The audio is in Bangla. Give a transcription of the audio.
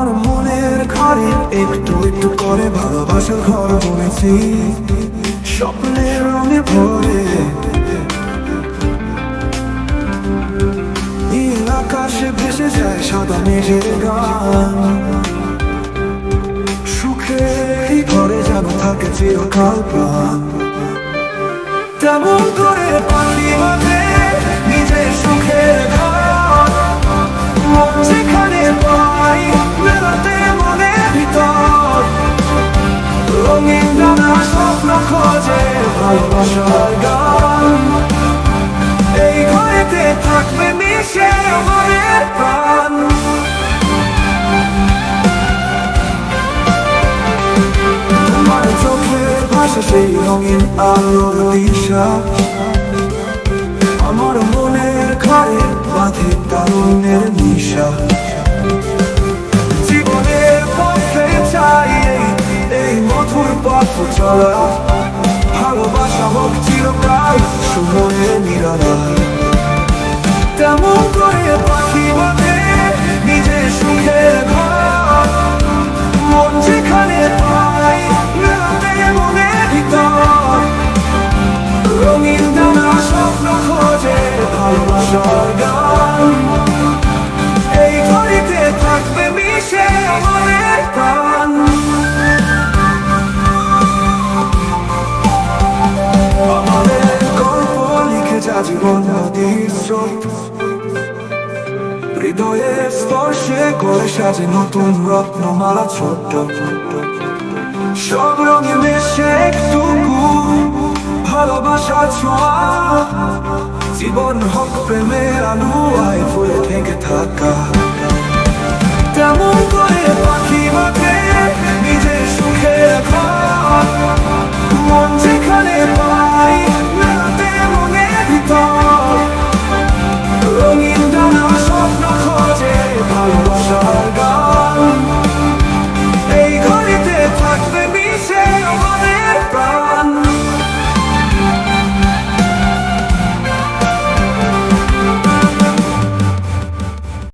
আমার মনের ঘরে একটু একটু করে ভালোবাসার ঘর বলেছি স্বপ্নের রঙে ভরে। নীল আকাশে ভেসে যায় সাদা মেঘের গান। সুখে ঘরে যেন থাকে চিরকাল প্রাণ। তেমন করে পানি মানে যেখানে পাই মেলাতে মনে ভিতর এই ঘরেতে থাকবে মিশে আমাদের প্রাণ তোমার চোখের ভাষা সেই রঙিন আলোর দিশা তারুণ্যের নিশা। জীবনের পথে চাই এই- মধুর পথ চলা। ভালোবাসা হোক চিরকাল সময়ে নিরালায় তেমন করে স্পর্শে করে সাজে নতুন রত্ন, মালা ছোট্ট ছোট্ট সব রঙে মেশে একটু ভালোবাসা ছোঁয়া। জীবন হক প্রেমের আলু আয় ফুলে থেকে থাকা। তেমন